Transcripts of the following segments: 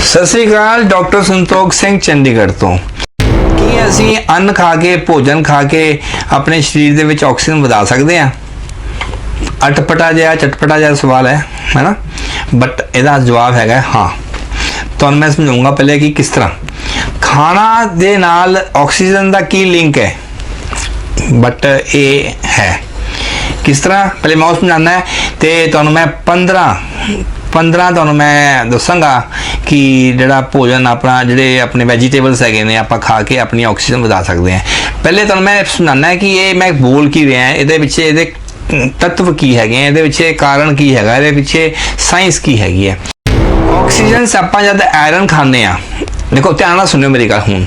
ਸਤਿ ਸ੍ਰੀ ਅਕਾਲ, ਡਾਕਟਰ ਸੰਤੋਖ ਸਿੰਘ, ਚੰਡੀਗੜ੍ਹ ਤੋਂ। ਕੀ ਅਸੀਂ ਅੰਨ ਖਾ ਕੇ, ਭੋਜਨ ਖਾ ਕੇ ਆਪਣੇ ਸਰੀਰ ਦੇ ਵਿੱਚ ਆਕਸੀਜਨ ਵਧਾ ਸਕਦੇ ਹਾਂ? ਅਟਪਟਾ ਜਿਹਾ, ਚਟਪਟਾ ਜਿਹਾ ਸਵਾਲ ਹੈ ਹੈਨਾ ਬਟ ਇਹਦਾ ਜਵਾਬ ਹੈਗਾ ਹਾਂ ਤੁਹਾਨੂੰ ਮੈਂ ਸਮਝਾਉਂਗਾ ਪਹਿਲੇ ਕਿ ਕਿਸ ਤਰ੍ਹਾਂ। ਖਾਣਾ ਦੇ ਨਾਲ ਆਕਸੀਜਨ ਦਾ ਕੀ ਲਿੰਕ ਹੈ? ਬਟ ਇਹ ਹੈ। ਕਿਸ ਤਰ੍ਹਾਂ? ਪਹਿਲੇ ਮੈਂ ਉਸ ਸਮਝਾਉਣਾ ਹੈ ਤੇ ਤੁਹਾਨੂੰ ਮੈਂ 15 15 ਤੁਹਾਨੂੰ ਮੈਂ ਦੱਸਾਂਗਾ ਕਿ ਜਿਹੜਾ ਭੋਜਨ ਆਪਣਾ ਜਿਹੜੇ ਆਪਣੇ ਵੈਜੀਟੇਬਲਸ ਹੈਗੇ ਨੇ ਆਪਾਂ ਖਾ ਕੇ ਆਪਣੀ ਆਕਸੀਜਨ ਵਧਾ ਸਕਦੇ ਹਾਂ। ਪਹਿਲੇ ਤੁਹਾਨੂੰ ਮੈਂ ਸਮਝਾਉਣਾ ਹੈ ਕਿ ਇਹ ਮੈਂ ਬੋਲ ਕੀ ਰਿਹਾ ਇਹਦੇ ਵਿੱਚ ਇਹਦੇ ਤੱਤਵ ਕੀ ਹੈਗੇ ਆ, ਇਹਦੇ ਪਿੱਛੇ ਕਾਰਨ ਕੀ ਹੈਗਾ ਇਹਦੇ ਪਿੱਛੇ ਸਾਇੰਸ ਕੀ ਹੈਗੀ ਹੈ ਆਕਸੀਜਨ ਆਪਾਂ ਜਦ ਆਇਰਨ ਖਾਂਦੇ ਆ ਦੇਖੋ, ਧਿਆਨ ਨਾਲ ਸੁਣਿਓ ਮੇਰੀ ਗੱਲ ਹੁਣ।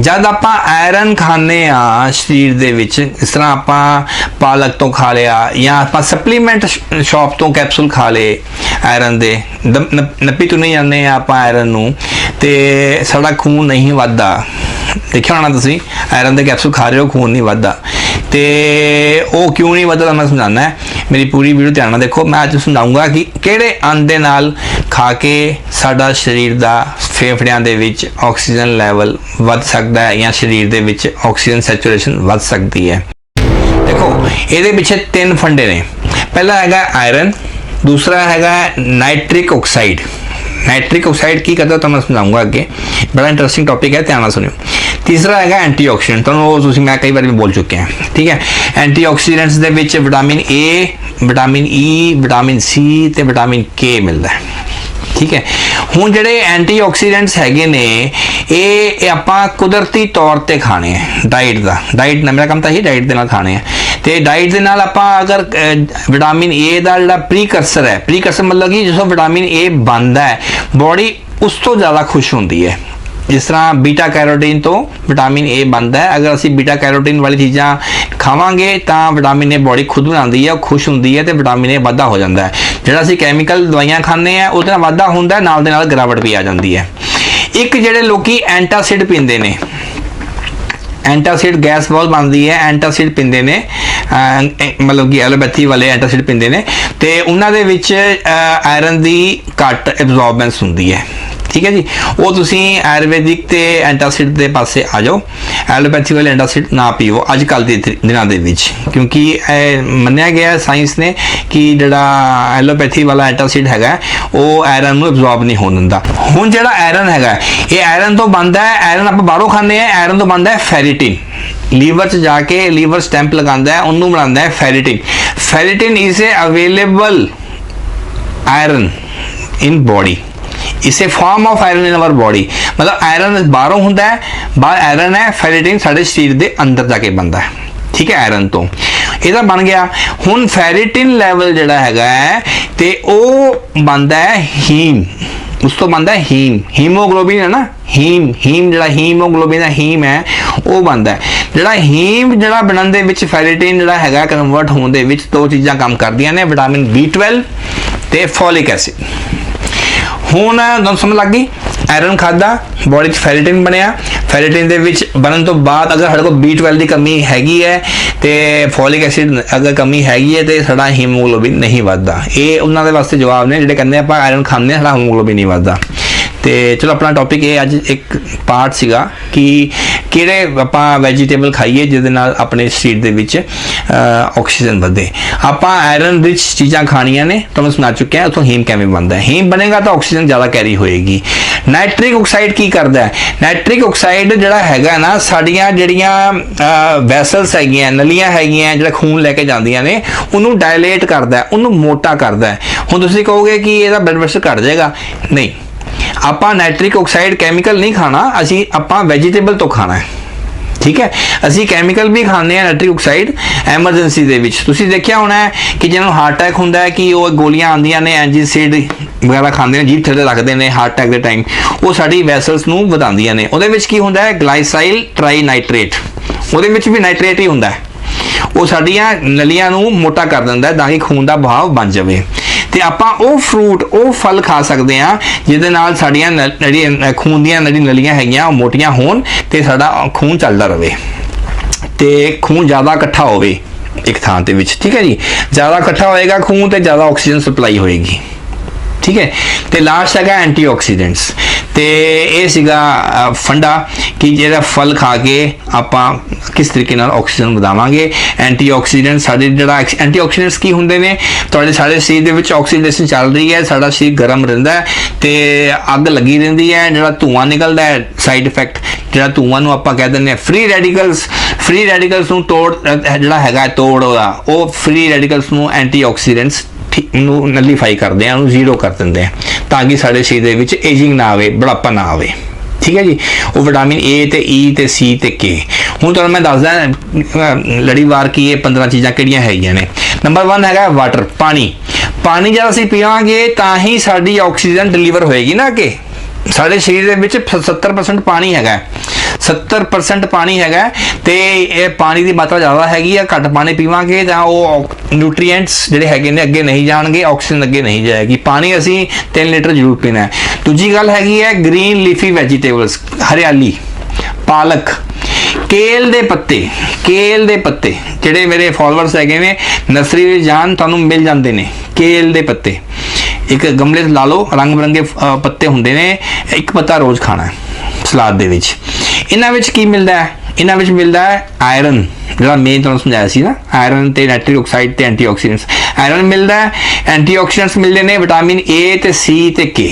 ਜਦ ਆਪਾਂ ਆਇਰਨ ਖਾਂਦੇ ਆ ਸਰੀਰ ਦੇ ਵਿੱਚ, ਇਸ ਤਰ੍ਹਾਂ ਆਪਾਂ ਪਾਲਕ ਤੋਂ ਖਾ ਲਿਆ ਜਾਂ ਆਪਾਂ ਸਪਲੀਮੈਂਟ ਸ਼ਾਪ ਤੋਂ ਕੈਪਸੂਲ ਖਾ ਲਏ ਆਇਰਨ ਦੇ ਦਮ- ਨਪ- ਨੱਪੀ ਤੋਂ ਨਹੀਂ ਜਾਂਦੇ ਆ ਆਪਾਂ ਆਇਰਨ ਨੂੰ, ਤੇ ਸਾਡਾ ਖੂਨ ਨਹੀਂ ਵੱਧਦਾ। ਦੇਖਿਆ ਹੋਣਾ ਤੁਸੀਂ ਆਇਰਨ ਦੇ ਕੈਪਸੂਲ ਖਾ ਰਹੇ ਹੋ, ਖੂਨ ਨਹੀਂ ਵੱਧਦਾ। ਤੇ ਉਹ ਕਿਉਂ ਨਹੀਂ ਵੱਧਦਾ, ਮੈਂ ਸਮਝਾਉਣਾ ਹੈ ਮੇਰੀ ਪੂਰੀ ਵੀਡੀਓ ਧਿਆਨ ਨਾਲ ਦੇਖੋ, ਮੈਂ ਅੱਜ ਸਮਝਾਉਂਗਾ ਕਿ ਕਿਹੜੇ ਅੰਨ ਦੇ ਨਾਲ ਖਾ ਕੇ ਸਾਡਾ ਸਰੀਰ ਦਾ ਫੇਫੜਿਆਂ ਦੇ ਵਿੱਚ ਆਕਸੀਜਨ ਲੈਵਲ ਵੱਧ ਸਕਦਾ ਹੈ ਜਾਂ ਸਰੀਰ ਦੇ ਵਿੱਚ ਆਕਸੀਜਨ ਸੈਚੂਰੇਸ਼ਨ ਵੱਧ ਸਕਦੀ ਹੈ। ਦੇਖੋ, ਇਹਦੇ ਪਿੱਛੇ ਤਿੰਨ ਫੰਡੇ ਨੇ। ਪਹਿਲਾ ਹੈਗਾ ਆਇਰਨ, ਦੂਸਰਾ ਹੈਗਾ ਨਾਈਟ੍ਰਿਕ ਆਕਸਾਈਡ। ਨਾਈਟ੍ਰਿਕ ਆਕਸਾਈਡ ਕੀ ਕਰਦਾ ਤੁਹਾਨੂੰ ਮੈਂ ਸਮਝਾਉਂਗਾ ਅੱਗੇ। ਬੜਾ ਇੰਟਰਸਟਿੰਗ ਟੌਪਿਕ ਹੈ, ਧਿਆਨ ਨਾਲ ਸੁਣਿਓ। ਤੀਸਰਾ ਹੈਗਾ ਐਂਟੀਆਕਸੀਡੈਂਟ। ਤੁਹਾਨੂੰ ਉਹ ਤੁਸੀਂ ਮੈਂ ਕਈ ਵਾਰ ਵੀ ਬੋਲ ਚੁੱਕੇ ਹਾਂ, ਠੀਕ ਹੈ? ਐਂਟੀਆਕਸੀਡੈਂਟਸ ਦੇ ਵਿੱਚ vitamin A vitamin E vitamin C ਤੇ ਵਿਟਾਮਿਨ ਕੇ ਮਿਲਦਾ ਹੈ। ਠੀਕ ਹੈ। ਹੁਣ ਜਿਹੜੇ ਐਂਟੀਆਕਸੀਡੈਂਟਸ ਹੈਗੇ ਨੇ, ਇਹ ਇਹ ਆਪਾਂ ਕੁਦਰਤੀ ਤੌਰ ਤੇ ਖਾਣੇ ਆ ਡਾਈਟ ਦਾ। ਡਾਈਟ ਨਾ ਮੇਰਾ ਕੰਮ ਤਾਂ ਇਹ ਡਾਈਟ ਦੇ ਨਾਲ ਖਾਣੇ ਆ। ਤੇ ਡਾਈਟ ਦੇ ਨਾਲ ਆਪਾਂ ਅਗਰ ਵਿਟਾਮਿਨ ਏ ਦਾ ਜਿਹੜਾ ਪ੍ਰੀਕਰਸਰ ਹੈ ਪ੍ਰੀਕਰਸਰ ਮਤਲਬ ਕਿ ਜਦੋਂ ਵਿਟਾਮਿਨ ਏ ਬਣਦਾ ਹੈ ਬਾਡੀ ਉਸ ਤੋਂ ਜ਼ਿਆਦਾ ਖੁਸ਼ ਹੁੰਦੀ ਹੈ। ਜਿਸ ਤਰ੍ਹਾਂ ਬੀਟਾ ਕੈਰੋਟਿਨ ਤੋਂ ਵਿਟਾਮਿਨ ਏ ਬਣਦਾ ਹੈ। ਅਗਰ ਅਸੀਂ ਬੀਟਾ ਕੈਰੋਟਿਨ ਵਾਲੀ ਚੀਜ਼ਾਂ ਖਾਵਾਂਗੇ, ਤਾਂ ਵਿਟਾਮਿਨ ਏ ਬੋਡੀ ਖੁਦ ਬਣਾਉਂਦੀ ਹੈ, ਉਹ ਖੁਸ਼ ਹੁੰਦੀ ਹੈ ਤੇ ਵਿਟਾਮਿਨ ਏ ਵਾਧਾ ਹੋ ਜਾਂਦਾ ਹੈ। ਜਿਹੜਾ ਅਸੀਂ ਕੈਮੀਕਲ ਦਵਾਈਆਂ ਖਾਂਦੇ ਆ ਉਹਦੇ ਨਾਲ ਵਾਧਾ ਹੁੰਦਾ ਨਾਲ ਦੇ ਨਾਲ ਗਿਰਾਵਟ ਵੀ ਆ ਜਾਂਦੀ ਹੈ। ਇੱਕ ਜਿਹੜੇ ਲੋਕੀ ਐਂਟਾਸਿਡ ਪੀਂਦੇ ਨੇ, ਐਂਟਾਸਿਡ ਗੈਸ ਬਹੁਤ ਬਣਦੀ ਹੈ, ਐਂਟਾਸਿਡ ਪੀਂਦੇ ਨੇ ਮਤਲਬ ਕਿ ਐਲੋਪੈਥੀ ਵਾਲੇ ਐਂਟਾਸਿਡ ਪੀਂਦੇ ਨੇ ਤੇ ਉਹਨਾਂ ਦੇ ਵਿੱਚ ਆਇਰਨ ਦੀ ਘੱਟ ਐਬਜ਼ੌਰਬੈਂਸ ਹੁੰਦੀ ਹੈ। ਠੀਕ ਹੈ ਜੀ। ਉਹ ਤੁਸੀਂ ਆਯੁਰਵੈਦਿਕ ਤੇ ਐਂਟਾਸਿਡ ਦੇ ਪਾਸੇ ਆ ਜਾਓ। ਐਲੋਪੈਥੀ ਵਾਲੇ ਐਂਟਾਸਿਡ ਨਾ ਪੀਓ ਅੱਜ ਕੱਲ ਦੇ ਦਿਨਾਂ ਦੇ ਵਿੱਚ। ਕਿਉਂਕਿ ਇਹ ਮੰਨਿਆ ਗਿਆ ਸਾਇੰਸ ਨੇ ਕਿ ਜਿਹੜਾ ਐਲੋਪੈਥੀ ਵਾਲਾ ਐਂਟਾਸਿਡ ਹੈਗਾ, ਉਹ ਆਇਰਨ ਨੂੰ ਐਬਜ਼ੌਰਬ ਨਹੀਂ ਹੋਣ ਦਿੰਦਾ। ਹੁਣ ਜਿਹੜਾ ਆਇਰਨ ਹੈਗਾ, ਇਹ ਆਇਰਨ ਤੋਂ ਬਣਦਾ ਹੈ, ਆਇਰਨ ਆਪਾਂ ਬਾਹਰੋਂ ਖਾਂਦੇ ਆ ਆਇਰਨ ਤੋਂ ਬਣਦਾ ਹੈ ਫੈਰੀਟਿਨ। ਲੀਵਰ 'ਚ ਜਾ ਕੇ ਲੀਵਰ ਸਟੈਂਪ ਲਗਾਉਂਦਾ ਹੈ, ਉਹਨੂੰ ਬਣਾਉਂਦਾ ਹੈ ferritin. Ferritin is uh available iron in body it's a form of iron in our body ਮਤਲਬ ਆਇਰਨ ਬਾਹਰੋਂ ਹੁੰਦਾ ਹੈ, ਬਾਹਰ ਆਇਰਨ ਹੈ ਫੈਰੀਟਿਨ ਸਾਡੇ ਸਰੀਰ ਦੇ ਅੰਦਰ ਜਾ ਕੇ ਬਣਦਾ ਹੈ। ਠੀਕ ਹੈ ਆਇਰਨ ਤੋਂ। ਇਹਦਾ ਬਣ ਗਿਆ। ਹੁਣ ਫੈਰੀਟਿਨ ਲੈਵਲ ਜਿਹੜਾ ਹੈਗਾ ਤੇ ਉਹ ਬਣਦਾ ਹੈ ਹੀਮ ਉਸ ਤੋਂ ਬਣਦਾ ਹੈ ਹੀਮ ਹੀਮੋਗਲੋਬਿਨ ਹੈ ਨਾ? ਹੀਮ ਹੀਮ ਜਿਹੜਾ ਹੀਮੋਗਲੋਬਿਨ ਦਾ ਹੀਮ ਹੈ, ਉਹ ਬਣਦਾ ਹੈ। ਜਿਹੜਾ ਹੀਮ ਜਿਹੜਾ ਬਣਨ ਦੇ ਵਿੱਚ ਫੈਰੀਟਿਨ ਜਿਹੜਾ ਹੈਗਾ ਕਨਵਰਟ ਹੋਣ ਦੇ ਵਿੱਚ ਦੋ ਚੀਜ਼ਾਂ ਕੰਮ ਕਰਦੀਆਂ ਨੇ ਵਿਟਾਮਿਨ B12 ਤੇ ਫੋਲਿਕ ਐਸਿਡ ਹੁਣ ਤੁਹਾਨੂੰ ਸਮਝ ਲੱਗ ਗਈ? ਆਇਰਨ ਖਾਦਾ ਬੋਡੀ 'ਚ ਫੈਰੀਟਿਨ ਬਣਿਆ। ਫੈਰੀਟਿਨ ਦੇ ਵਿੱਚ ਬਣਨ ਤੋਂ ਬਾਅਦ ਅਗਰ ਸਾਡੇ ਕੋਲ B12 ਦੀ ਕਮੀ ਹੈਗੀ ਹੈ ਤੇ ਫੋਲਿਕ ਐਸਿਡ ਅਗਰ ਕਮੀ ਹੈਗੀ ਹੈ ਤੇ ਸਾਡਾ ਹੀਮੋਗਲੋਬਿਨ ਨਹੀਂ ਵੱਧਦਾ। ਇਹ ਉਹਨਾਂ ਦੇ ਵਾਸਤੇ ਜਵਾਬ ਨੇ ਜਿਹੜੇ ਕਹਿੰਦੇ ਆਪਾਂ ਆਇਰਨ ਖਾਂਦੇ ਹਾਂ, ਸਾਡਾ ਹੀਮੋਗਲੋਬਿਨ ਨਹੀਂ ਵੱਧਦਾ। ਤੇ ਚਲੋ ਆਪਣਾ ਟੌਪਿਕ ਇਹ ਅੱਜ ਇੱਕ ਪਾਰਟ ਸੀਗਾ ਕਿ ਕਿਹੜੇ ਆਪਾਂ ਵੈਜੀਟੇਬਲ ਖਾਈਏ ਜਿਹਦੇ ਨਾਲ ਆਪਣੇ ਸਰੀਰ ਦੇ ਵਿੱਚ ਆਕਸੀਜਨ ਵਧੇ। ਆਪਾਂ ਆਇਰਨ ਰਿਚ ਚੀਜ਼ਾਂ ਖਾਣੀਆਂ ਨੇ, ਤੁਹਾਨੂੰ ਸੁਣਾ ਚੁੱਕੇ ਹਾਂ ਉਥੋਂ ਹੀਮ ਕਿਵੇਂ ਬਣਦਾ ਹੈ? ਹੀਮ ਬਣੇਗਾ ਤਾਂ ਆਕਸੀਜਨ ਜ਼ਿਆਦਾ ਕੈਰੀ ਹੋਏਗੀ। ਨਾਈਟ੍ਰਿਕ ਆਕਸਾਈਡ ਕੀ ਕਰਦਾ ਹੈ? ਨਾਈਟ੍ਰਿਕ ਆਕਸਾਈਡ ਜਿਹੜਾ ਹੈਗਾ ਨਾ, ਸਾਡੀਆਂ ਜਿਹੜੀਆਂ ਵੈਸਲਸ ਹੈਗੀਆਂ, ਨਲੀਆਂ ਹੈਗੀਆਂ, ਜਿਹੜਾ ਖੂਨ ਲੈ ਕੇ ਜਾਂਦੀਆਂ ਨੇ, ਉਹਨੂੰ ਡਾਇਲੇਟ ਕਰਦਾ ਹੈ, ਉਹਨੂੰ ਮੋਟਾ ਕਰਦਾ ਹੈ। ਹੁਣ ਤੁਸੀਂ ਕਹੋਗੇ ਕਿ ਇਹਦਾ ਬਲੱਡ ਪ੍ਰੈਸ਼ਰ ਘਟ ਜਾਏਗਾ? ਨਹੀਂ। ਆਪਾਂ ਨਾਈਟ੍ਰਿਕ ਆਕਸਾਈਡ ਕੈਮੀਕਲ ਨਹੀਂ ਖਾਣਾ, ਅਸੀਂ ਆਪਾਂ ਵੈਜੀਟੇਬਲ ਤੋਂ ਖਾਣਾ ਹੈ। ਠੀਕ ਹੈ? ਅਸੀਂ ਕੈਮੀਕਲ ਵੀ ਖਾਂਦੇ ਆ ਨਾਈਟ੍ਰਿਕ ਆਕਸਾਈਡ ਐਮਰਜੈਂਸੀ ਦੇ ਵਿੱਚ। ਤੁਸੀਂ ਦੇਖਿਆ ਹੋਣਾ ਹੈ ਕਿ ਜਿਹਨਾਂ ਨੂੰ ਹਾਰਟ ਅਟੈਕ ਹੁੰਦਾ ਹੈ ਕਿ ਉਹ ਗੋਲੀਆਂ ਆਉਂਦੀਆਂ ਨੇ ਐਂਜੀਸਿਡ ਵਗੈਰਾ ਖਾਂਦੇ ਨੇ, ਜੀਭ ਥੱਲੇ ਰੱਖਦੇ ਨੇ ਹਾਰਟ ਅਟੈਕ ਦੇ ਟਾਈਮ ਉਹ ਸਾਡੀ ਵੈਸਲਸ ਨੂੰ ਵਧਾਉਂਦੀਆਂ ਨੇ। ਉਹਦੇ ਵਿੱਚ ਕੀ ਹੁੰਦਾ ਹੈ? ਗਲਾਈਸਾਈਲ ਟ੍ਰਾਈਨਾਈਟ੍ਰੇਟ ਉਹਦੇ ਵਿੱਚ ਵੀ ਨਾਈਟ੍ਰੇਟ ਹੀ ਹੁੰਦਾ ਹੈ। ਉਹ ਸਾਡੀਆਂ ਨਲੀਆਂ ਨੂੰ ਮੋਟਾ ਕਰ ਦਿੰਦਾ ਹੈ ਤਾਂ ਕਿ ਖੂਨ ਦਾ ਬਹਾਵ ਬਣ ਜਾਵੇ। ਤੇ ਆਪਾਂ ਉਹ ਫਰੂਟ ਉਹ ਫਲ ਖਾ ਸਕਦੇ ਆ ਜਿਹਦੇ ਨਾਲ ਸਾਡੀਆਂ ਨ- ਜਿਹੜੀ ਅ, ਖੂਨ ਦੀਆਂ ਜਿਹੜੀ ਨਲੀਆਂ ਹੈਗੀਆਂ ਉਹ ਮੋਟੀਆਂ ਹੋਣ ਤੇ ਸਾਡਾ ਖੂਨ ਚੱਲਦਾ ਰਹੇ ਤੇ ਖੂਨ ਜ਼ਿਆਦਾ ਇਕੱਠਾ ਹੋਵੇ ਇੱਕ ਥਾਂ ਦੇ ਵਿੱਚ ਠੀਕ ਹੈ ਜੀ? ਜ਼ਿਆਦਾ ਇਕੱਠਾ ਹੋਏਗਾ ਖੂਨ ਤੇ ਜ਼ਿਆਦਾ ਆਕਸੀਜਨ ਸਪਲਾਈ ਹੋਏਗੀ। ਠੀਕ ਹੈ? ਤੇ ਲਾਸਟ ਹੈਗਾ ਐਂਟੀਆਕਸੀਡੈਂਟਸ ਤੇ ਇਹ ਸੀਗਾ ਫੰਡਾ ਕਿ ਜਿਹੜਾ ਫਲ ਖਾ ਕੇ ਆਪਾਂ ਕਿਸ ਤਰੀਕੇ ਨਾਲ ਆਕਸੀਜਨ ਵਧਾਵਾਂਗੇ। ਐਂਟੀਆਕਸੀਡੈਂਟ ਸਾਡੇ ਜਿਹੜਾ ਐਂਟੀਆਕਸੀਡੈਂਟਸ ਕੀ ਹੁੰਦੇ ਨੇ? ਤੁਹਾਡੇ ਸਾਡੇ ਸਰੀਰ ਦੇ ਵਿੱਚ ਆਕਸੀਡੇਸ਼ਨ ਚੱਲ ਰਹੀ ਹੈ, ਸਾਡਾ ਸਰੀਰ ਗਰਮ ਰਹਿੰਦਾ ਹੈ ਤੇ ਅੱਗ ਲੱਗੀ ਰਹਿੰਦੀ ਹੈ, ਜਿਹੜਾ ਧੂਆਂ ਨਿਕਲਦਾ ਹੈ ਸਾਈਡ ਇਫੈਕਟ ਜਿਹੜਾ ਧੂਆਂ ਨੂੰ ਆਪਾਂ ਕਹਿ ਦਿੰਦੇ ਆ ਫ੍ਰੀ ਰੈਡੀਕਲਸ ਫ੍ਰੀ ਰੈਡੀਕਲਸ ਨੂੰ ਤੋੜ ਜਿਹੜਾ ਹੈਗਾ ਤੋੜ ਉਹ ਫ੍ਰੀ ਰੈਡੀਕਲਸ ਨੂੰ ਐਂਟੀਆਕਸੀਡੈਂਟਸ ਨੂੰ ਨਲੀਫਾਈ ਕਰਦੇ ਆ ਉਹਨੂੰ ਜ਼ੀਰੋ ਕਰ ਦਿੰਦੇ ਆ ਤਾਂ ਕਿ ਸਾਡੇ ਸਰੀਰ ਦੇ ਵਿੱਚ ਏਜਿੰਗ ਨਾ ਆਵੇ ਬੁਢਾਪਾ ਨਾ ਆਵੇ। ਠੀਕ ਹੈ ਜੀ? ਉਹ ਵਿਟਾਮਿਨ A ਤੇ E ਤੇ C ਤੇ K ਹੁਣ ਤੁਹਾਨੂੰ ਮੈਂ ਦੱਸਦਾ ਅਹ, ਲੜੀਵਾਰ ਕੀ ਇਹ 15 ਚੀਜ਼ਾਂ ਕਿਹੜੀਆਂ ਹੈਗੀਆਂ ਨੇ? ਨੰਬਰ 1 ਹੈਗਾ ਵਾਟਰ ਪਾਣੀ। ਪਾਣੀ ਜਦ ਅਸੀਂ ਪੀਵਾਂਗੇ ਤਾਂ ਹੀ ਸਾਡੀ ਆਕਸੀਜਨ ਡਿਲੀਵਰ ਹੋਏਗੀ ਨਾ ਕਿ ਸਾਡੇ ਸਰੀਰ ਦੇ ਵਿੱਚ 70% ਪਾਣੀ ਹੈਗਾ। 70% ਪਾਣੀ ਹੈਗਾ ਤੇ ਇਹ ਪਾਣੀ ਦੀ ਮਾਤਰਾ ਜ਼ਿਆਦਾ ਹੈਗੀ ਆ, ਘੱਟ ਪਾਣੀ ਪੀਵਾਂਗੇ ਤਾਂ ਉਹ ਨਿਊਟ੍ਰੀਐਂਟਸ ਜਿਹੜੇ ਹੈਗੇ ਨੇ ਅੱਗੇ ਨਹੀਂ ਜਾਣਗੇ ਆਕਸੀਜਨ ਅੱਗੇ ਨਹੀਂ ਜਾਏਗੀ। ਪਾਣੀ ਅਸੀਂ 3 ਲੀਟਰ ਜ਼ਰੂਰ ਪੀਣਾ ਹੈ। ਦੂਜੀ ਗੱਲ ਹੈਗੀ ਹੈ ਗ੍ਰੀਨ ਲੀਫੀ ਵੈਜੀਟੇਬਲਸ ਹਰਿਆਲੀ, ਪਾਲਕ ਕੇਲ ਦੇ ਪੱਤੇ ਕੇਲ ਦੇ ਪੱਤੇ, ਜਿਹੜੇ ਮੇਰੇ ਫਾਲੋਅਰਸ ਹੈਗੇ ਨੇ ਨਰਸਰੀ ਵਿੱਚ ਜਾਣ ਤੁਹਾਨੂੰ ਮਿਲ ਜਾਂਦੇ ਨੇ ਕੇਲ ਦੇ ਪੱਤੇ। ਇੱਕ ਗਮਲੇ 'ਚ ਲਾ ਲਓ, ਰੰਗ ਬਰੰਗੇ ਪੱਤੇ ਹੁੰਦੇ ਨੇ, ਇੱਕ ਪੱਤਾ ਰੋਜ਼ ਖਾਣਾ ਸਲਾਦ ਦੇ ਵਿੱਚ। ਇਹਨਾਂ ਵਿੱਚ ਕੀ ਮਿਲਦਾ ਹੈ? ਇਹਨਾਂ ਵਿੱਚ ਮਿਲਦਾ ਹੈ ਆਇਰਨ ਜਿਹੜਾ ਮੇਨ ਤੁਹਾਨੂੰ ਸਮਝਾਇਆ ਸੀ ਨਾ ਆਇਰਨ ਤੇ ਨਾਈਟ੍ਰਿਕ ਆਕਸਾਈਡ ਤੇ ਐਂਟੀਆਕਸੀਡੈਂਟਸ ਆਇਰਨ ਮਿਲਦਾ ਹੈ ਐਂਟੀਆਕਸੀਡੈਂਟਸ ਮਿਲਦੇ ਨੇ ਵਿਟਾਮਿਨ A ਤੇ C ਤੇ K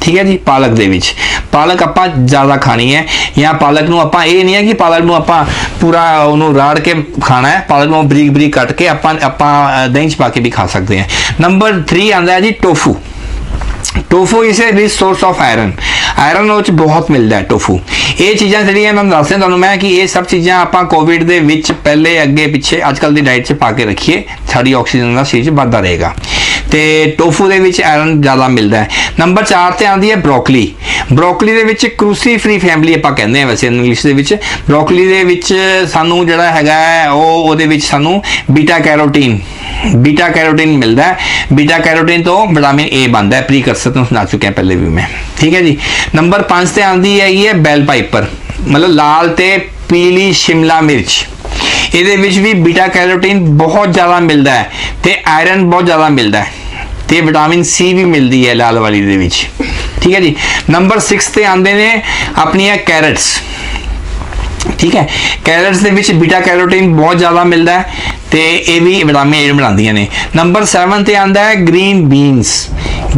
ਠੀਕ ਹੈ ਜੀ, ਪਾਲਕ ਦੇ ਵਿੱਚ। ਪਾਲਕ ਆਪਾਂ ਜ਼ਿਆਦਾ ਖਾਣੀ ਹੈ, ਜਾਂ ਪਾਲਕ ਨੂੰ ਆਪਾਂ ਇਹ ਨਹੀਂ ਹੈ ਕਿ ਪਾਲਕ ਨੂੰ ਆਪਾਂ ਪੂਰਾ ਉਹਨੂੰ ਰਾੜ ਕੇ ਖਾਣਾ ਹੈ, ਪਾਲਕ ਨੂੰ ਬਰੀਕ ਬਰੀਕ ਕੱਟ ਕੇ ਆਪਾਂ ਆਪਾਂ ਦਹੀਂ ਚ ਪਾ ਕੇ ਵੀ ਖਾ ਸਕਦੇ ਹਾਂ। ਨੰਬਰ 3 ਆਂਦਾ ਹੈ ਜੀ tofu tofu is a rich source of iron iron ਉਹ ਚ ਬਹੁਤ ਮਿਲਦਾ ਹੈ ਟੋਫੂ ਇਹ ਚੀਜ਼ਾਂ ਜਿਹੜੀਆਂ ਮੈਂ ਦੱਸਦੇ ਤੁਹਾਨੂੰ, ਮੈਂ ਕਿ ਇਹ ਸਭ ਚੀਜ਼ਾਂ ਆਪਾਂ ਕੋਵਿਡ ਦੇ ਵਿੱਚ ਪਹਿਲੇ, ਅੱਗੇ, ਪਿੱਛੇ ਅੱਜਕੱਲ ਦੀ ਡਾਈਟ 'ਚ ਪਾ ਕੇ ਰੱਖੀਏ, ਸਾਡੀ ਆਕਸੀਜਨ ਦਾ ਸਰੀਰ 'ਚ ਵਾਧਾ ਰਹੇਗਾ। ਤੇ ਟੋਫੂ ਦੇ ਵਿੱਚ ਆਇਰਨ ਜ਼ਿਆਦਾ ਮਿਲਦਾ ਹੈ। ਨੰਬਰ 4 ਤੇ ਆਉਂਦੀ ਹੈ ਬ੍ਰੋਕਲੀ ਬ੍ਰੋਕਲੀ ਦੇ ਵਿੱਚ ਕਰੂਸੀ ਫ੍ਰੀ ਫੈਮਿਲੀ ਆਪਾਂ ਕਹਿੰਦੇ ਆ ਵੈਸੇ ਇੰਗਲਿਸ਼ ਦੇ ਵਿੱਚ। ਬ੍ਰੋਕਲੀ ਦੇ ਵਿੱਚ ਸਾਨੂੰ ਜਿਹੜਾ ਹੈਗਾ ਹੈ, ਉਹ ਉਹਦੇ ਵਿੱਚ ਸਾਨੂੰ ਬੀਟਾ ਕੈਰੋਟੀਨ ਬੀਟਾ ਕੈਰੋਟੀਨ ਮਿਲਦਾ ਹੈ। ਬੀਟਾ ਕੈਰੋਟੀਨ ਤੋਂ ਵਿਟਾਮਿਨ ਏ ਬਣਦਾ ਹੈ ਪ੍ਰੀਕਰਸਰ ਤੋਂ ਸੁਣਾ ਚੁੱਕਿਆ ਪਹਿਲੇ ਵੀ ਮੈਂ। ਠੀਕ ਹੈ ਜੀ? ਨੰਬਰ 5 ਤੇ ਆਉਂਦੀ ਹੈਗੀ ਹੈ ਬੈਲ ਪਾਈਪਰ ਮਤਲਬ ਲਾਲ ਤੇ ਪੀਲੀ ਸ਼ਿਮਲਾ ਮਿਰਚ। ਇਹਦੇ ਵਿੱਚ ਵੀ ਬੀਟਾ ਕੈਰੋਟੀਨ ਬਹੁਤ ਜ਼ਿਆਦਾ ਮਿਲਦਾ ਹੈ ਤੇ ਆਇਰਨ ਬਹੁਤ ਜ਼ਿਆਦਾ ਮਿਲਦਾ ਹੈ। ਤੇ ਵਿਟਾਮਿਨ ਸੀ ਵੀ ਮਿਲਦੀ ਹੈ ਲਾਲ ਵਾਲੀ ਦੇ ਵਿੱਚ। ਠੀਕ ਹੈ ਜੀ? ਨੰਬਰ 6 ਤੇ ਆਉਂਦੇ ਨੇ ਆਪਣੀਆਂ ਕੈਰਟਸ ਠੀਕ ਹੈ? ਕੈਰਟਸ ਦੇ ਵਿੱਚ ਬੀਟਾ ਕੈਰੋਟੀਨ ਬਹੁਤ ਜ਼ਿਆਦਾ ਮਿਲਦਾ ਹੈ ਤੇ ਇਹ ਵੀ ਵਿਟਾਮਿਨ ਏ ਬਣਾਉਂਦੀਆਂ ਨੇ। ਨੰਬਰ 7 ਤੇ ਆਂਦਾ ਹੈ ਗ੍ਰੀਨ ਬੀਨਸ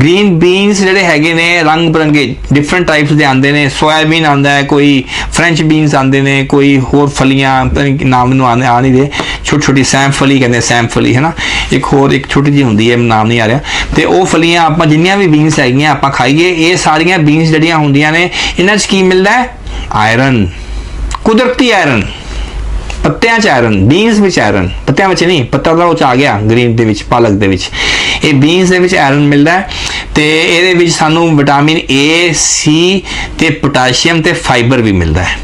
ਗ੍ਰੀਨ ਬੀਨਸ ਜਿਹੜੇ ਹੈਗੇ ਨੇ, ਰੰਗ ਬਰੰਗੇ ਡਿਫਰੈਂਟ ਟਾਈਪਸ ਦੇ ਆਂਦੇ ਨੇ। ਸੋਇਆਬੀਨ ਆਂਦਾ ਹੈ, ਕੋਈ ਫ੍ਰੈਂਚ ਬੀਨਸ ਆਂਦੇ ਨੇ, ਕੋਈ ਹੋਰ ਫਲੀਆਂ ਨਾਮ ਮੈਨੂੰ ਆ ਆ ਨਹੀਂ ਦੇ ਛੋਟੀ ਛੋਟੀ ਸੈਮ ਕਹਿੰਦੇ, ਸੈਮ ਹੈ ਨਾ ਇੱਕ ਹੋਰ, ਇੱਕ ਛੋਟੀ ਜਿਹੀ ਹੁੰਦੀ ਹੈ, ਨਾਮ ਨਹੀਂ ਆ ਰਿਹਾ। ਤੇ ਉਹ ਫਲੀਆਂ ਆਪਾਂ ਜਿੰਨੀਆਂ ਵੀ ਬੀਨਸ ਹੈਗੀਆਂ, ਆਪਾਂ ਖਾਈਏ। ਇਹ ਸਾਰੀਆਂ ਬੀਨਸ ਜਿਹੜੀਆਂ ਹੁੰਦੀਆਂ ਨੇ, ਇਹਨਾਂ 'ਚ ਕੀ ਮਿਲਦਾ ਹੈ? ਆਇਰਨ ਕੁਦਰਤੀ ਆਇਰਨ ਪੱਤਿਆਂ ਚ ਆਇਰਨ ਬੀਨਸ ਵਿੱਚ ਆਇਰਨ ਪੱਤਿਆਂ ਵਿੱਚ ਨਹੀਂ, ਪੱਤਾ ਦਾ ਉਹ ਚ ਆ ਗਿਆ ਗ੍ਰੀਨ ਦੇ ਵਿੱਚ, ਪਾਲਕ ਦੇ ਵਿੱਚ। ਇਹ ਬੀਨਸ ਦੇ ਵਿੱਚ ਆਇਰਨ ਮਿਲਦਾ ਹੈ ਤੇ ਇਹਦੇ ਵਿੱਚ ਸਾਨੂੰ ਵਿਟਾਮਿਨ A, C ਤੇ ਪੋਟਾਸ਼ੀਅਮ ਤੇ ਫਾਈਬਰ ਵੀ ਮਿਲਦਾ ਹੈ।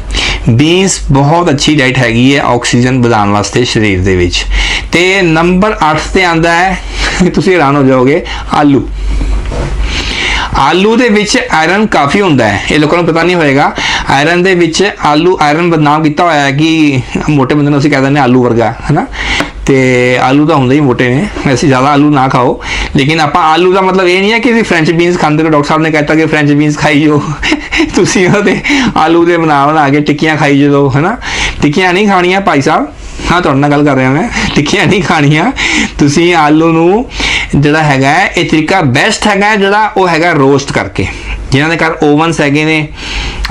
ਬੀਨਸ ਬਹੁਤ ਅੱਛੀ ਡਾਈਟ ਹੈਗੀ ਹੈ ਆਕਸੀਜਨ ਵਧਾਉਣ ਵਾਸਤੇ ਸਰੀਰ ਦੇ ਵਿੱਚ। ਤੇ ਨੰਬਰ 8 ਤੇ ਆਂਦਾ ਹੈ, ਤੁਸੀਂ ਹੈਰਾਨ ਹੋ ਜਾਓਗੇ, ਆਲੂ। ਆਲੂ ਦੇ ਵਿੱਚ ਆਇਰਨ ਕਾਫੀ ਹੁੰਦਾ ਹੈ। ਇਹ ਲੋਕਾਂ ਨੂੰ ਪਤਾ ਨਹੀਂ ਹੋਏਗਾ। ਆਇਰਨ ਦੇ ਵਿੱਚ ਆਲੂ ਆਇਰਨ ਬਦਨਾਮ ਕੀਤਾ ਹੋਇਆ ਹੈ ਕਿ ਮੋਟੇ ਬੰਦੇ ਨੂੰ ਅਸੀਂ ਕਹਿ ਦਿੰਦੇ ਹਾਂ ਆਲੂ ਵਰਗਾ, ਹੈਨਾ? ਤੇ ਆਲੂ ਤਾਂ ਹੁੰਦੇ ਹੀ ਮੋਟੇ ਨੇ। ਵੈਸੇ ਜ਼ਿਆਦਾ ਆਲੂ ਨਾ ਖਾਓ। ਲੇਕਿਨ ਆਪਾਂ ਆਲੂ ਦਾ ਮਤਲਬ ਇਹ ਨਹੀਂ ਹੈ ਕਿ ਤੁਸੀਂ ਫ੍ਰੈਂਚ ਬੀਨਸ ਖਾਂਦੇ ਹੋ ਡਾਕਟਰ ਸਾਹਿਬ ਨੇ ਕਹਿਤਾ ਕਿ ਫ੍ਰੈਂਚ ਬੀਨਸ ਖਾਈ ਜੋ ਤੁਸੀਂ ਉਹਦੇ ਆਲੂ ਦੇ ਬਣਾ ਬਣਾ ਕੇ ਟਿੱਕੀਆਂ ਖਾਈ ਜਦੋਂ ਹੈਨਾ? ਟਿੱਕੀਆਂ ਨਹੀਂ ਖਾਣੀਆਂ ਭਾਈ ਸਾਹਿਬ। ਹਾਂ, ਤੁਹਾਡੇ ਨਾਲ ਗੱਲ ਕਰ ਰਿਹਾ ਮੈਂ। ਟਿੱਕੀਆਂ ਨਹੀਂ ਖਾਣੀਆਂ। ਤੁਸੀਂ ਆਲੂ ਨੂੰ ਜਿਹੜਾ ਹੈਗਾ ਇਹ ਤਰੀਕਾ ਬੈਸਟ ਹੈਗਾ ਜਿਹੜਾ ਉਹ ਹੈਗਾ ਰੋਸਟ ਕਰਕੇ। ਜਿਨ੍ਹਾਂ ਦੇ ਘਰ ਓਵਨਸ ਹੈਗੇ ਨੇ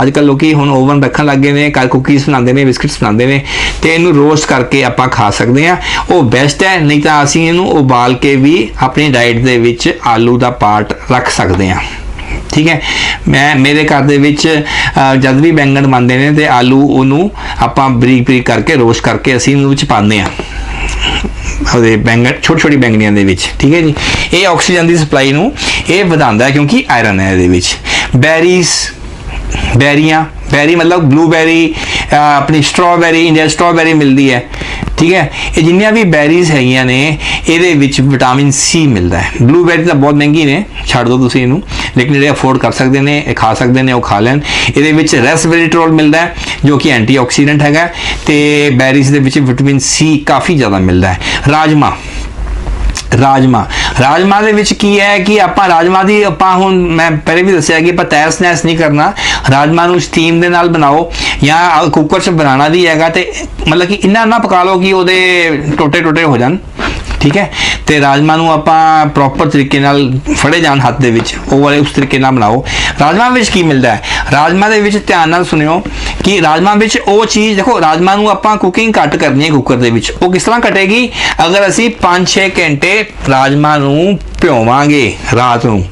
ਅੱਜ ਕੱਲ ਲੋਕੀ ਹੁਣ ਓਵਨ ਰੱਖਣ ਲੱਗ ਗਏ ਨੇ ਕੱਲ ਕੁਕੀਜ਼ ਬਣਾਉਂਦੇ ਨੇ, ਬਿਸਕਟਸ ਬਣਾਉਂਦੇ ਨੇ, ਤੇ ਇਹਨੂੰ ਰੋਸਟ ਕਰਕੇ ਆਪਾਂ ਖਾ ਸਕਦੇ ਆ ਉਹ ਬੈਸਟ ਹੈ, ਨਹੀਂ ਤਾਂ ਅਸੀਂ ਇਹਨੂੰ ਉਬਾਲ ਕੇ ਵੀ ਆਪਣੀ ਡਾਈਟ ਦੇ ਵਿੱਚ ਆਲੂ ਦਾ ਪਾਰਟ ਰੱਖ ਸਕਦੇ ਆ ਠੀਕ ਹੈ? ਮੈਂ, ਮੇਰੇ ਘਰ ਦੇ ਵਿੱਚ ਜਦ ਵੀ ਬੈਂਗਣ ਬਣਦੇ ਨੇ ਤੇ ਆਲੂ ਉਹਨੂੰ ਆਪਾਂ ਬਰੀਕ ਬਰੀਕ ਕਰਕੇ ਰੋਸਟ ਕਰਕੇ ਅਸੀਂ ਉਹਦੇ ਵਿੱਚ ਪਾਉਂਦੇ ਆ ਉਹਦੇ ਬੈਂਗਣ ਛੋਟੀ ਛੋਟੀ ਬੈਂਗਣੀਆਂ ਦੇ ਵਿੱਚ, ਠੀਕ ਹੈ ਜੀ? ਇਹ ਆਕਸੀਜਨ ਦੀ ਸਪਲਾਈ ਨੂੰ ਇਹ ਵਧਾਉਂਦਾ ਹੈ ਕਿਉਂਕਿ ਆਇਰਨ ਹੈ ਇਹਦੇ ਵਿੱਚ। ਬੈਰੀਜ਼, ਬੈਰੀਆਂ, ਬੈਰੀ ਮਤਲਬ ਬਲੂਬੈਰੀ ਆਪਣੀ ਸਟ੍ਰਾਬੈਰੀ ਇੰਡੀਆ ਸਟ੍ਰਾਬੈਰੀ ਮਿਲਦੀ ਹੈ। ਠੀਕ ਹੈ? ਇਹ ਜਿੰਨੀਆਂ ਵੀ ਬੈਰੀਜ਼ ਹੈਗੀਆਂ ਨੇ, ਇਹਦੇ ਵਿੱਚ ਵਿਟਾਮਿਨ ਸੀ ਮਿਲਦਾ ਹੈ। ਬਲੂਬੈਰੀ ਤਾਂ ਬਹੁਤ ਮਹਿੰਗੀ ਨੇ, ਛੱਡ ਦਿਓ ਤੁਸੀਂ ਇਹਨੂੰ। ਲੇਕਿਨ ਜਿਹੜੇ ਅਫੋਰਡ ਕਰ ਸਕਦੇ ਨੇ, ਇਹ ਖਾ ਸਕਦੇ ਨੇ, ਉਹ ਖਾ ਲੈਣ। ਇਹਦੇ ਵਿੱਚ ਰੈਸਵੈਰੀਟਰੋਲ ਮਿਲਦਾ ਹੈ, ਜੋ ਕਿ ਐਂਟੀਆਕਸੀਡੈਂਟ ਹੈਗਾ ਤੇ ਬੈਰੀਜ਼ ਦੇ ਵਿੱਚ ਵਿਟਾਮਿਨ ਸੀ ਕਾਫੀ ਜ਼ਿਆਦਾ ਮਿਲਦਾ ਹੈ। ਰਾਜਮਾ। ਰਾਜਮਾ। ਰਾਜਮਾ ਦੇ ਵਿੱਚ ਕੀ ਹੈ ਕਿ ਆਪਾਂ ਰਾਜਮਾ ਦੀ, ਆਪਾਂ ਹੁਣ ਮੈਂ ਪਹਿਲੇ ਵੀ ਦੱਸਿਆ ਕਿ ਆਪਾਂ ਤੈਸ ਨੈਸ ਨਹੀਂ ਕਰਨਾ। ਰਾਜਮਾ ਨੂੰ ਸਟੀਮ ਦੇ ਨਾਲ ਬਣਾਓ ਜਾਂ ਕੁੱਕਰ 'ਚ ਬਣਾਉਣਾ ਵੀ ਹੈਗਾ ਤੇ ਮਤਲਬ ਕਿ ਇੰਨਾ ਨਾ ਪਕਾ ਲਓ ਕਿ ਉਹਦੇ ਟੋਟੇ ਟੋਟੇ ਹੋ ਜਾਣ। ਠੀਕ ਹੈ? ਤੇ ਰਾਜਮਾ ਨੂੰ ਆਪਾਂ ਪ੍ਰੋਪਰ ਤਰੀਕੇ ਨਾਲ ਫੜੇ ਜਾਣ ਹੱਥ ਦੇ ਵਿੱਚ। ਉਹ ਵਾਲੇ ਉਸ ਤਰੀਕੇ ਨਾਲ ਬਣਾਓ। ਰਾਜਮਾ ਵਿੱਚ ਕੀ ਮਿਲਦਾ ਹੈ? ਰਾਜਮਾ ਦੇ ਵਿੱਚ ਧਿਆਨ ਨਾਲ ਸੁਣਿਓ ਕਿ ਰਾਜਮਾ ਵਿੱਚ ਉਹ ਚੀਜ਼, ਦੇਖੋ ਰਾਜਮਾ ਨੂੰ ਆਪਾਂ ਕੁਕਿੰਗ ਕੱਟ ਕਰਨੀ ਹੈ ਕੁੱਕਰ ਦੇ ਵਿੱਚ। ਉਹ ਕਿਸ ਤਰ੍ਹਾਂ ਘਟੇਗੀ? ਅਗਰ ਅਸੀਂ 5-6 ਘੰਟੇ ਰਾਜਮਾ ਨੂੰ ਭਿਓਵਾਂਗੇ ਰਾਤ ਨੂੰ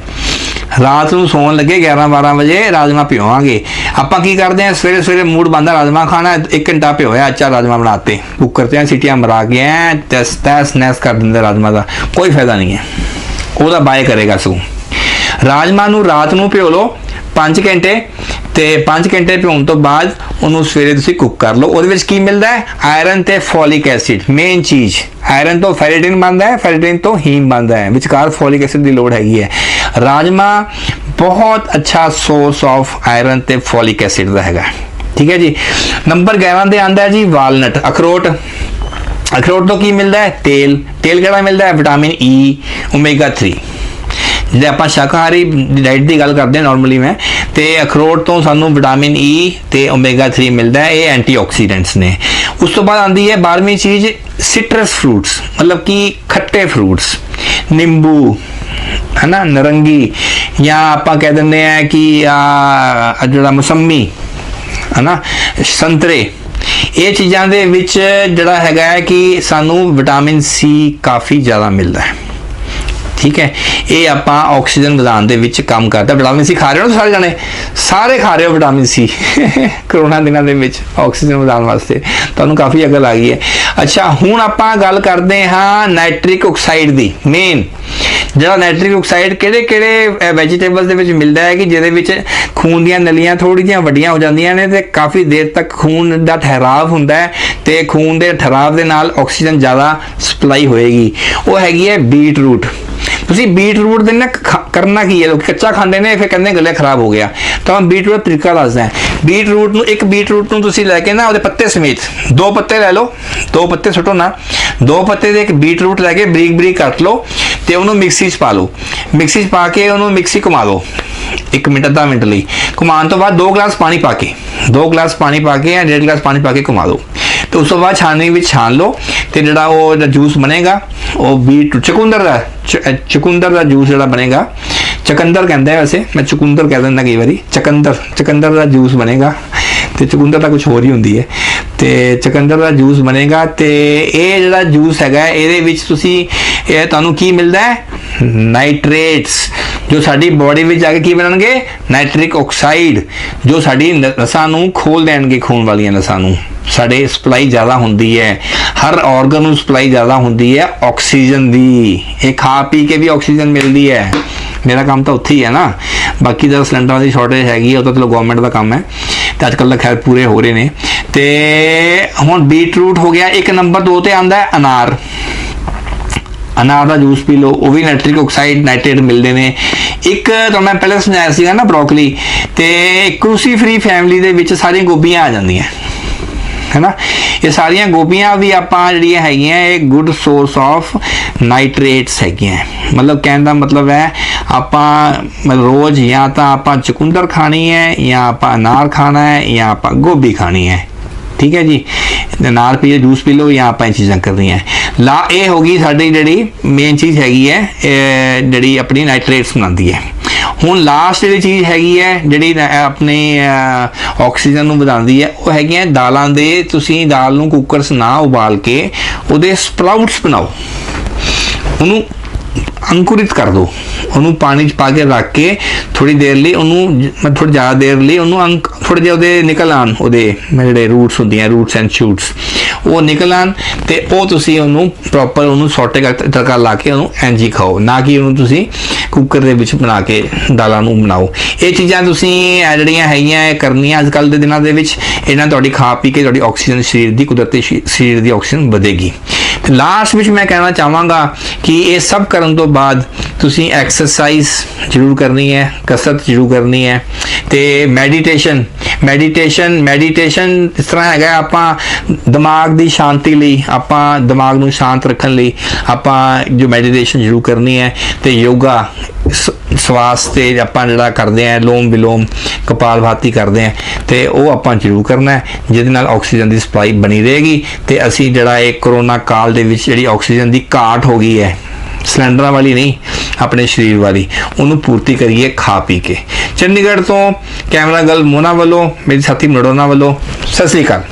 ਰਾਤ ਨੂੰ ਸੌਣ ਲੱਗੇ 11-12 ਵਜੇ ਰਾਜਮਾ ਭਿਓਵਾਂਗੇ। ਆਪਾਂ ਕੀ ਕਰਦੇ ਆ ਸਵੇਰੇ ਸਵੇਰੇ ਮੂਡ ਬੰਦਾ ਰਾਜਮਾ ਖਾਣਾ 1 ਘੰਟਾ ਭਿਓਇਆ ਅੱਛਾ ਰਾਜਮਾ ਬਣਾਤੇ। ਕੁੱਕਰ ਤੇ ਸਿਟੀਆਂ ਮਰਾ ਕੇ ਐ ਤਸ ਤਸ ਨੈਸ ਕਰ ਦਿੰਦੇ ਰਾਜਮਾ ਦਾ। ਕੋਈ ਫਾਇਦਾ ਨਹੀਂ ਹੈ। ਉਹਦਾ ਬਾਏ ਕਰੇਗਾ ਸੂ ਰਾਜਮਾ ਨੂੰ ਰਾਤ ਨੂੰ ਭਿਓ ਲਓ 5 ਘੰਟੇ। ਤੇ 5 ਘੰਟੇ ਭਿਉਣ ਤੋਂ ਬਾਅਦ ਉਹਨੂੰ ਸਵੇਰੇ ਤੁਸੀਂ ਕੁੱਕ ਕਰ ਲਓ। ਉਹਦੇ ਵਿੱਚ ਕੀ ਮਿਲਦਾ ਹੈ? ਆਇਰਨ ਤੇ ਫੋਲਿਕ ਐਸਿਡ ਮੇਨ ਚੀਜ਼। ਆਇਰਨ ਤੋਂ ਫੈਰਿਟਿਨ ਬਣਦਾ ਹੈ ਫੈਰਿਟਿਨ ਤੋਂ ਹੀਮ ਬਣਦਾ ਹੈ। ਵਿਚਕਾਰ ਫੋਲਿਕ ਐਸਿਡ ਦੀ ਲੋੜ ਹੈਗੀ ਹੈ। ਰਾਜਮਾ ਬਹੁਤ ਅੱਛਾ ਸੋਰਸ ਆਫ ਆਇਰਨ ਤੇ ਫੋਲਿਕ ਐਸਿਡ ਦਾ ਹੈਗਾ। ਠੀਕ ਹੈ ਜੀ? ਨੰਬਰ 11 ਦੇ ਆਂਦਾ ਹੈ ਜੀ ਵਾਲਨਟ ਅਖਰੋਟ। ਅਖਰੋਟ ਤੋਂ ਕੀ ਮਿਲਦਾ ਹੈ? ਤੇਲ। ਤੇਲ ਕਿਹੜਾ ਮਿਲਦਾ ਹੈ? ਵਿਟਾਮਿਨ ਈ ਓਮੇਗਾ 3 ਜੇ ਆਪਾਂ ਸ਼ਾਕਾਹਾਰੀ ਡਾਈਟ ਦੀ ਗੱਲ ਕਰਦੇ ਹਾਂ ਨਾਰਮਲੀ ਮੈਂ, ਤੇ ਅਖਰੋਟ ਤੋਂ ਸਾਨੂੰ ਵਿਟਾਮਿਨ ਈ e ਤੇ ਓਮੇਗਾ 3 ਮਿਲਦਾ ਹੈ, ਇਹ ਐਂਟੀਆਕਸੀਡੈਂਟਸ ਨੇ। ਉਸ ਤੋਂ ਬਾਅਦ ਆਂਦੀ ਹੈ 12ਵੀਂ ਚੀਜ਼ ਸਿਟਰਸ ਫਰੂਟਸ ਮਤਲਬ ਕਿ ਖੱਟੇ ਫਰੂਟਸ ਨਿੰਬੂ, ਹਨਾ, ਨਰੰਗੀ, ਜਾਂ ਆਪਾਂ ਕਹਿ ਦਿੰਦੇ ਆ ਕਿ ਆ ਜਿਹੜਾ ਮੌਸਮੀ, ਹਨਾ, ਸੰਤਰੇ, ਇਹ ਚੀਜ਼ਾਂ ਦੇ ਵਿੱਚ ਜਿਹੜਾ ਹੈਗਾ ਹੈ ਕਿ ਸਾਨੂੰ ਵਿਟਾਮਿਨ ਸੀ ਕਾਫੀ ਜ਼ਿਆਦਾ ਮਿਲਦਾ ਹੈ। ਠੀਕ ਹੈ? ਇਹ ਆਪਾਂ ਆਕਸੀਜਨ ਵਧਾਉਣ ਦੇ ਵਿੱਚ ਕੰਮ ਕਰਦਾ। ਵਿਟਾਮਿਨ ਸੀ ਖਾ ਰਹੇ ਹੋ ਸਾਰੇ ਜਣੇ? ਸਾਰੇ ਖਾ ਰਹੇ ਹੋ ਵਿਟਾਮਿਨ ਸੀ। ਕਰੋਨਾ ਦਿਨਾਂ ਦੇ ਵਿੱਚ ਆਕਸੀਜਨ ਵਧਾਉਣ ਵਾਸਤੇ। ਤੁਹਾਨੂੰ ਕਾਫੀ ਅਕਲ ਆ ਗਈ ਹੈ। ਅੱਛਾ, ਹੁਣ ਆਪਾਂ ਗੱਲ ਕਰਦੇ ਹਾਂ ਨਾਈਟ੍ਰਿਕ ਆਕਸਾਈਡ ਦੀ। ਮੇਨ ਜਿਹੜਾ ਨਾਈਟ੍ਰਿਕ ਆਕਸਾਈਡ ਕਿਹੜੇ ਕਿਹੜੇ ਵੈਜੀਟੇਬਲਸ ਦੇ ਵਿੱਚ ਮਿਲਦਾ ਹੈ ਕਿ ਜਿਹਦੇ ਵਿੱਚ ਖੂਨ ਦੀਆਂ ਨਲੀਆਂ ਥੋੜੀ ਜਿਹੀਆਂ ਵੱਡੀਆਂ ਹੋ ਜਾਂਦੀਆਂ ਨੇ ਤੇ ਕਾਫੀ ਦੇਰ ਤੱਕ ਖੂਨ ਦਾ ਠਹਿਰਾਵ ਹੁੰਦਾ ਹੈ ਤੇ ਖੂਨ ਦੇ ਠਹਿਰਾਵ ਦੇ ਨਾਲ ਆਕਸੀਜਨ ਜ਼ਿਆਦਾ ਸਪਲਾਈ ਹੋਏਗੀ। ਉਹ ਹੈਗੀ ਹੈ ਬੀਟ ਰੂਟ ਤੁਸੀਂ ਬੀਟ ਰੂਟ ਦੇ ਨਾ ਖਾ- ਕਰਨਾ ਕੀ ਹੈ? ਲੋਕ ਕੱਚਾ ਖਾਂਦੇ ਨੇ, ਫਿਰ ਕਹਿੰਦੇ ਗਲੇ ਖਰਾਬ ਹੋ ਗਿਆ। ਤਾਂ ਮੈਂ ਬੀਟ ਰੂਟ ਤਰੀਕਾ ਦੱਸਦਾ ਹਾਂ। ਬੀਟ ਰੂਟ ਨੂੰ, ਇੱਕ ਬੀਟ ਰੂਟ ਨੂੰ ਤੁਸੀਂ ਲੈ ਕੇ ਨਾ ਉਹਦੇ ਪੱਤੇ ਸਮੇਤ, ਦੋ ਪੱਤੇ ਲੈ ਲਓ, ਦੋ ਪੱਤੇ ਸੁੱਟੋ ਨਾ। ਦੋ ਪੱਤੇ ਦੇ ਇੱਕ ਬੀਟ ਰੂਟ ਲੈ ਕੇ ਬਰੀਕ ਬਰੀਕ ਕੱਟ ਲਓ ਤੇ ਉਹਨੂੰ ਮਿਕਸੀ 'ਚ ਪਾ ਲਓ। ਮਿਕਸੀ 'ਚ ਪਾ ਕੇ ਉਹਨੂੰ ਮਿਕਸੀ ਘੁਮਾ ਲਓ। 1 ਮਿੰਟ, ਅੱਧਾ ਮਿੰਟ ਲਈ। ਘੁਮਾਉਣ ਤੋਂ ਬਾਅਦ 2 ਗਲਾਸ ਪਾਣੀ ਪਾ ਕੇ 2 ਗਲਾਸ ਪਾਣੀ ਪਾ ਕੇ ਜਾਂ 1.5 ਗਲਾਸ ਪਾਣੀ ਪਾ ਕੇ ਘੁਮਾ ਦਿਓ ਤੇ ਉਸ ਤੋਂ ਬਾਅਦ ਛਾਨਣੀ ਵਿੱਚ ਛਾਨ ਲਓ ਤੇ ਜਿਹੜਾ ਉਹ ਜੂਸ ਬਣੇਗਾ, ਉਹ ਬੀਟ ਚਕੁੰਦਰ ਦਾ ਚਕੁੰਦਰ ਦਾ ਜੂਸ ਜਿਹੜਾ ਬਣੇਗਾ, ਚਕੰਦਰ ਕਹਿੰਦਾ ਆ ਵੈਸੇ, ਮੈਂ ਚਕੁੰਦਰ ਕਹਿ ਦਿੰਦਾ ਕਈ ਵਾਰੀ, ਚਕੰਦਰ ਚਕੰਦਰ ਦਾ ਜੂਸ ਬਣੇਗਾ ਤੇ ਚਕੁੰਦਰ ਤਾਂ ਕੁਝ ਹੋਰ ਹੀ ਹੁੰਦੀ ਹੈ। ਤੇ ਚਕੰਦਰ ਦਾ ਜੂਸ ਬਣੇਗਾ ਤੇ ਇਹ ਜਿਹੜਾ ਜੂਸ ਹੈਗਾ, ਇਹਦੇ ਵਿੱਚ ਤੁਸੀਂ, ਇਹ ਤੁਹਾਨੂੰ ਕੀ ਮਿਲਦਾ ਹੈ? ਨਾਈਟ੍ਰੇਟਸ ਜੋ ਸਾਡੀ ਬੋਡੀ ਵਿੱਚ ਜਾ ਕੇ ਕੀ ਬਣਨਗੇ? ਨਾਈਟ੍ਰਿਕ ਆਕਸਾਈਡ ਜੋ ਸਾਡੀ ਨ- ਨਸਾਂ ਨੂੰ ਖੋਲ ਦੇਣਗੇ ਖੂਨ ਵਾਲੀਆਂ ਨਸਾਂ ਨੂੰ। ਸਾਡੇ ਸਪਲਾਈ ਜ਼ਿਆਦਾ ਹੁੰਦੀ ਹੈ। ਹਰ ਆਰਗਨ ਨੂੰ ਸਪਲਾਈ ਜ਼ਿਆਦਾ ਹੁੰਦੀ ਹੈ ਆਕਸੀਜਨ ਦੀ। ਇਹ ਖਾ ਪੀ ਕੇ ਵੀ ਆਕਸੀਜਨ ਮਿਲਦੀ ਹੈ। ਮੇਰਾ ਕੰਮ ਤਾਂ ਉੱਥੇ ਹੀ ਹੈ ਨਾ। ਬਾਕੀ ਦਾ ਸਿਲੰਡਰਾਂ ਦੀ ਸ਼ਾਰਟੇਜ ਹੈਗੀ ਹੈ ਉਹ ਤਾਂ ਚਲੋ ਗਵਰਨਮੈਂਟ ਦਾ ਕੰਮ ਹੈ। ਤੇ ਅੱਜ ਕੱਲ੍ਹ ਦਾ ਖੈਰ ਪੂਰੇ ਹੋ ਰਹੇ ਨੇ। ਤੇ ਹੁਣ ਬੀਟਰੂਟ ਹੋ ਗਿਆ, ਇੱਕ ਨੰਬਰ 2 ਤੇ ਆਂਦਾ ਹੈ ਅਨਾਰ। ਅਨਾਰ ਦਾ ਜੂਸ ਪੀ ਲਓ, ਉਹ ਵੀ ਨਾਈਟ੍ਰਿਕ ਆਕਸਾਈਡ ਨਾਈਟ੍ਰੇਟ ਮਿਲਦੇ ਨੇ। ਇੱਕ ਤੁਹਾਨੂੰ ਮੈਂ ਪਹਿਲਾਂ ਸਮਝਾਇਆ ਸੀਗਾ ਨਾ ਬ੍ਰੋਕਲੀ, ਤੇ ਕ੍ਰੂਸੀਫਰੀ ਫੈਮਿਲੀ ਦੇ ਵਿੱਚ ਸਾਰੀਆਂ ਗੋਭੀਆਂ ਆ ਜਾਂਦੀਆਂ। ਹੈਨਾ? ਇਹ ਸਾਰੀਆਂ ਗੋਭੀਆਂ ਵੀ ਆਪਾਂ ਜਿਹੜੀਆਂ ਹੈਗੀਆਂ, ਇਹ ਗੁੱਡ ਸੋਰਸ ਆਫ ਨਾਈਟ੍ਰੇਟਸ ਹੈਗੀਆਂ। ਮਤਲਬ ਕਹਿਣ ਦਾ ਮਤਲਬ ਹੈ, ਆਪਾਂ ਰੋਜ਼ ਜਾਂ ਤਾਂ ਆਪਾਂ ਚਕੁੰਦਰ ਖਾਣੀ ਹੈ, ਜਾਂ ਆਪਾਂ ਅਨਾਰ ਖਾਣਾ ਹੈ, ਜਾਂ ਆਪਾਂ ਗੋਭੀ ਖਾਣੀ ਹੈ। ਠੀਕ ਹੈ ਜੀ? ਅਨਾਰ ਨਾਲ ਪੀ ਜੂਸ ਪੀ ਲਓ, ਜਾਂ ਆਪਾਂ ਇਹ ਚੀਜ਼ਾਂ ਕਰਨੀਆਂ। ਲਾ, ਇਹ ਹੋ ਗਈ ਸਾਡੀ ਜਿਹੜੀ ਮੇਨ ਚੀਜ਼ ਹੈਗੀ ਹੈ ਜਿਹੜੀ ਆਪਣੀ ਨਾਈਟ੍ਰੇਟਸ ਬਣਾਉਂਦੀ ਹੈ। ਹੁਣ ਲਾਸਟ ਜਿਹੜੀ ਚੀਜ਼ ਹੈਗੀ ਹੈ, ਜਿਹੜੀ ਨਾ- ਆਪਣੀ ਆਕਸੀਜਨ ਨੂੰ ਵਧਾਉਂਦੀ ਹੈ, ਉਹ ਹੈਗੀਆਂ ਦਾਲਾਂ ਦੇ, ਤੁਸੀਂ ਦਾਲ ਨੂੰ ਕੁੱਕਰ 'ਚ ਨਾ ਉਬਾਲ ਕੇ ਉਹਦੇ ਸਪਰਾਊਟਸ ਬਣਾਓ। ਉਹਨੂੰ ਅੰਕੁਰਿਤ ਕਰ ਦਿਓ ਉਹਨੂੰ ਪਾਣੀ 'ਚ ਪਾ ਕੇ ਰੱਖ ਕੇ ਥੋੜੀ ਦੇਰ ਲਈ ਉਹਨੂੰ ਜ- ਮੈਂ ਥੋੜੀ ਜ਼ਿਆਦਾ ਦੇਰ ਲਈ ਉਹਨੂੰ ਅੰਕ ਥੋੜੇ ਜਿਹੇ ਉਹਦੇ ਨਿਕਲ ਆਣ ਉਹਦੇ ਜਿਹੜੇ ਰੂਟਸ ਹੁੰਦੀਆਂ ਰੂਟਸ ਐਂਡ ਸ਼ੂਟਸ ਉਹ ਨਿਕਲਣ ਤੇ ਉਹ ਤੁਸੀਂ ਉਹਨੂੰ ਪ੍ਰੋਪਰ ਉਹਨੂੰ ਸੌਟੇ ਕਰ ਤੜਕਾ ਲਾ ਕੇ ਉਹਨੂੰ ਐਂਜੀ ਖਾਓ। ਨਾ ਕਿ ਉਹਨੂੰ ਤੁਸੀਂ ਕੁੱਕਰ ਦੇ ਵਿੱਚ ਬਣਾ ਕੇ ਦਾਲਾਂ ਨੂੰ ਬਣਾਓ। ਇਹ ਚੀਜ਼ਾਂ ਤੁਸੀਂ ਇਹ ਜਿਹੜੀਆਂ ਹੈਗੀਆਂ, ਇਹ ਕਰਨੀਆਂ ਅੱਜ ਕੱਲ ਦੇ ਦਿਨਾਂ ਦੇ ਵਿੱਚ, ਇਹਨਾਂ ਤੁਹਾਡੀ ਖਾ ਪੀ ਕੇ ਤੁਹਾਡੀ ਆਕਸੀਜਨ ਸਰੀਰ ਦੀ ਕੁਦਰਤੀ ਸ਼ੀ- ਸਰੀਰ ਦੀ ਆਕਸੀਜਨ ਵਧੇਗੀ। ਲਾਸਟ ਵਿੱਚ ਮੈਂ ਕਹਿਣਾ ਚਾਹਾਂਗਾ ਕਿ ਇਹ ਸਭ ਕਰਨ ਤੋਂ ਬਾਅਦ ਤੁਸੀਂ ਐਕਸਰਸਾਈਜ਼ ਜ਼ਰੂਰ ਕਰਨੀ ਹੈ, ਕਸਰਤ ਜ਼ਰੂਰ ਕਰਨੀ ਹੈ ਤੇ ਮੈਡੀਟੇਸ਼ਨ ਮੈਡੀਟੇਸ਼ਨ ਮੈਡੀਟੇਸ਼ਨ ਇਸ ਤਰ੍ਹਾਂ ਹੈਗਾ ਆਪਾਂ ਦਿਮਾਗ ਦੀ ਸ਼ਾਂਤੀ ਲਈ, ਆਪਾਂ ਦਿਮਾਗ ਨੂੰ ਸ਼ਾਂਤ ਰੱਖਣ ਲਈ ਆਪਾਂ ਜੋ ਮੈਡੀਟੇਸ਼ਨ ਜ਼ਰੂਰ ਕਰਨੀ ਹੈ ਤੇ ਯੋਗਾ ਸ- ਸਵਾਸ ਤੇ ਆਪਾਂ ਜਿਹੜਾ ਕਰਦੇ ਆ, ਲੋਮ ਵਿਲੋਮ, ਕਪਾਲ ਭਾਤੀ ਕਰਦੇ ਆ, ਤੇ ਉਹ ਆਪਾਂ ਜ਼ਰੂਰ ਕਰਨਾ ਹੈ, ਜਿਹਦੇ ਨਾਲ ਆਕਸੀਜਨ ਦੀ ਸਪਲਾਈ ਬਣੀ ਰਹੇਗੀ। ਤੇ ਅਸੀਂ ਜਿਹੜਾ ਇਹ ਕਰੋਨਾ ਕਾਲ ਦੇ ਵਿੱਚ ਜਿਹੜੀ ਆਕਸੀਜਨ ਦੀ ਘਾਟ ਹੋ ਗਈ ਹੈ, ਸਿਲੰਡਰਾਂ ਵਾਲੀ ਨਹੀਂ, ਆਪਣੇ ਸਰੀਰ ਵਾਲੀ, ਉਹਨੂੰ ਪੂਰਤੀ ਕਰੀਏ ਖਾ ਪੀ ਕੇ। ਚੰਡੀਗੜ੍ਹ ਤੋਂ ਕੈਮਰਾ ਗਰਲ ਮੋਨਾ ਵੱਲੋਂ, ਮੇਰੀ ਸਾਥੀ ਮੜੋਨਾ ਵੱਲੋਂ, ਸਤਿ ਸ੍ਰੀ ਅਕਾਲ।